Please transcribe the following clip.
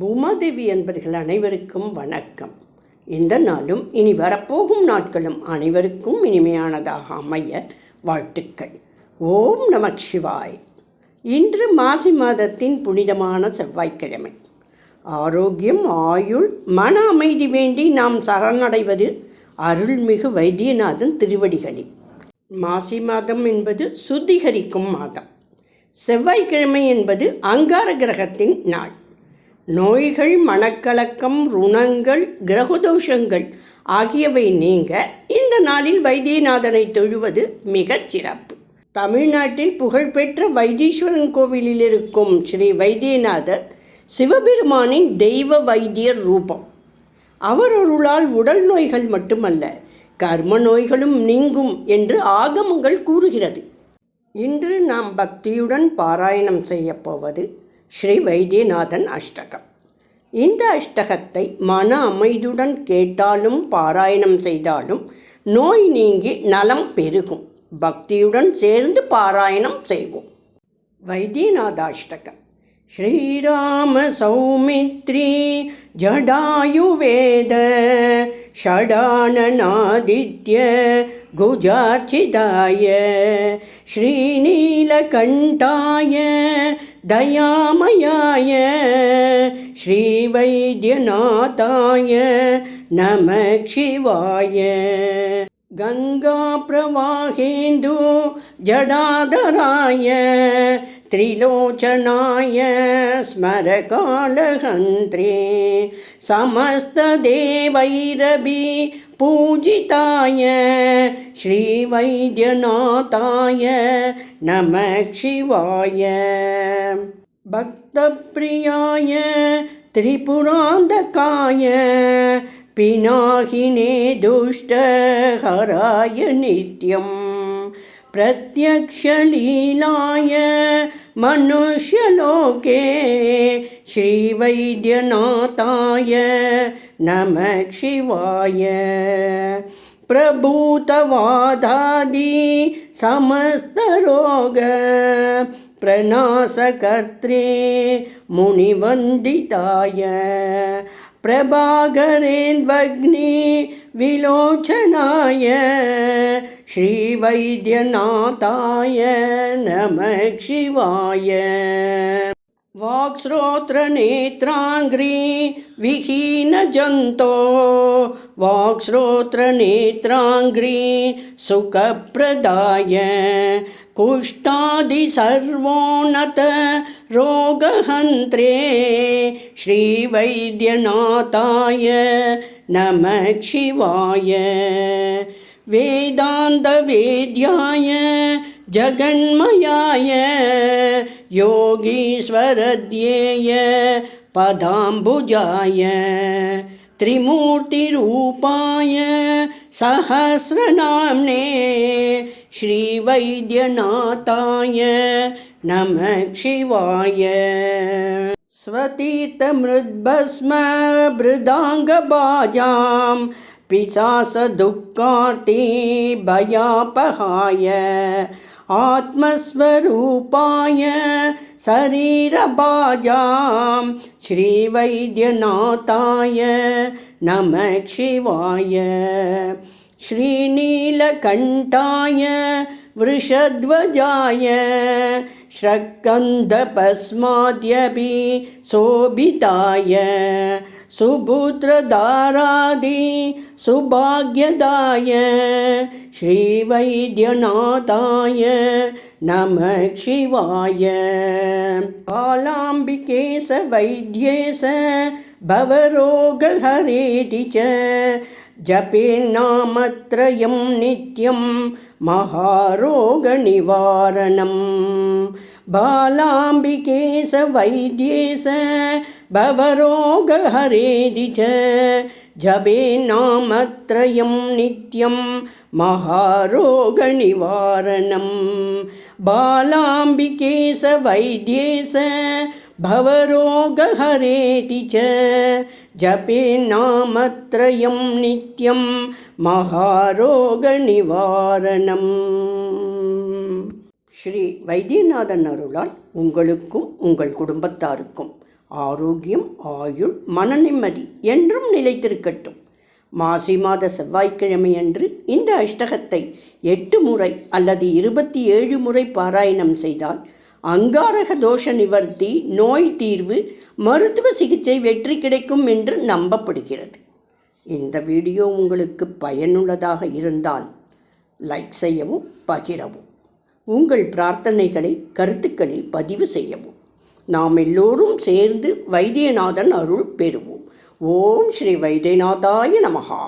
பூமாதேவி என்பர்கள் அனைவருக்கும் வணக்கம். இந்த நாளும் இனி வரப்போகும் நாட்களும் அனைவருக்கும் இனிமையானதாக அமைய வாழ்த்துக்கள். ஓம் நமக் சிவாய். இன்று மாசி மாதத்தின் புனிதமான செவ்வாய்க்கிழமை. ஆரோக்கியம் ஆயுள் மன அமைதி வேண்டி நாம் சரணடைவது அருள்மிகு வைத்தியநாதன் திருவடிகளில் மாசி மாதம் என்பது சுத்திகரிக்கும் மாதம். செவ்வாய்க்கிழமை என்பது அங்கார கிரகத்தின் நாள். நோய்கள் மனக்கலக்கம் ருணங்கள் கிரகதோஷங்கள் ஆகியவை நீங்க இந்த நாளில் வைத்தியநாதனை தொழுவது மிகச் சிறப்பு. தமிழ்நாட்டில் புகழ்பெற்ற வைத்தீஸ்வரன் கோவிலில் இருக்கும் ஸ்ரீ வைத்தியநாதர் சிவபெருமானின் தெய்வ வைத்தியர் ரூபம். அவர் அருளால் உடல் நோய்கள் மட்டுமல்ல கர்ம நோய்களும் நீங்கும் என்று ஆகமங்கள் கூறுகிறது. இன்று நாம் பக்தியுடன் பாராயணம் செய்யப்போவது ஸ்ரீ வைத்தியநாதன் அஷ்டகம். இந்த அஷ்டகத்தை மன அமைதியுடன் கேட்டாலும் பாராயணம் செய்தாலும் நோய் நீங்கி நலம் பெருகும். பக்தியுடன் சேர்ந்து பாராயணம் செய்வோம். வைத்தியநாதாஷ்டகம். ஸ்ரீராம சௌமித்ரி ஜடாயுவேத ஷடானநாதித்ய குஜாச்சிதாய ஸ்ரீநீலகண்டாய दयामयाय श्रीवैद्यनाथाय नमः शिवाय गङ्गाप्रवाहेन्दु जडाधराय त्रिलोचनाय स्मरकालहन्त्रे समस्तदेवैरभि पूजिताय श्रीवैद्यनाथाय नमः शिवाय भक्तप्रियाय त्रिपुरान्धकाय पिनाहिने दुष्टहराय नित्यं प्रत्यक्षलीलाय मनुष्यलोके श्रीवैद्यनाथाय नमः शिवाय प्रभूतवादादि समस्तरोग प्रणाशकर्त्रे मुनिवन्दिताय प्रभाकरेन्वग्नि विलोचनाय श्रीवैद्यनाथाय नमः शिवाय। वाक्श्रोत्रनेत्राङ्घ्रि विहीनजन्तो। वाक्श्रोत्रनेत्राङ्घ्रि सुखप्रदाय कुष्ठादिसर्वोन्नत रोगहन्त्रे श्रीवैद्यनाथाय नमः शिवाय वेदान्तवेद्याय जगन्मयाय योगीश्वरद्येय पदाम्बुजाय त्रिमूर्तिरूपाय सहस्रनाम्ने श्रीवैद्यनाथाय नमः शिवाय। स्वतीर्थमृद्भस्म मृदाङ्गबाजां पिशासदुःखार्ति भयापहाय आत्मस्वरूपाय शरीरबाजां श्रीवैद्यनाथाय नमः शिवाय श्रीनीलकण्ठाय वृषध्वजाय श्रक्कन्धपस्माद्यपि शोभिताय सुपुत्रधारादि सुभाग्यदाय श्रीवैद्यनाथाय नमः शिवाय कालाम्बिकेश वैद्येश भवरोगहरेति च जपेन्नामत्रयं नित्यं महारोगनिवारणं बालाम्बिकेश वैद्येश भवरोगहरेदि च जपेन्नामत्रयं नित्यं महारोगनिवारणं बालाम्बिकेश वैद्येश भवरोगहरेति च जपेन्नामत्रयं नित्यं महारोगनिवारणम् ஸ்ரீ வைத்தியநாதன் அருளால் உங்களுக்கும் உங்கள் குடும்பத்தாருக்கும் ஆரோக்கியம் ஆயுள் மனநிம்மதி என்றும் நிலைத்திருக்கட்டும் மாசி மாத செவ்வாய்க்கிழமையன்று இந்த அஷ்டகத்தை எட்டு முறை அல்லது இருபத்தி ஏழு முறை பாராயணம் செய்தால் அங்காரக தோஷ நிவர்த்தி நோய் தீர்வு மருத்துவ சிகிச்சை வெற்றி கிடைக்கும் என்று நம்பப்படுகிறது. இந்த வீடியோ உங்களுக்கு பயனுள்ளதாக இருந்தால் லைக் செய்யவும் பகிரவும். உங்கள் பிரார்த்தனைகளை கருத்துக்களில் பதிவு செய்யவும். நாம் எல்லோரும் சேர்ந்து வைத்தியநாதன் அருள் பெறுவோம். ஓம் ஸ்ரீ வைத்தியநாதாய நமகா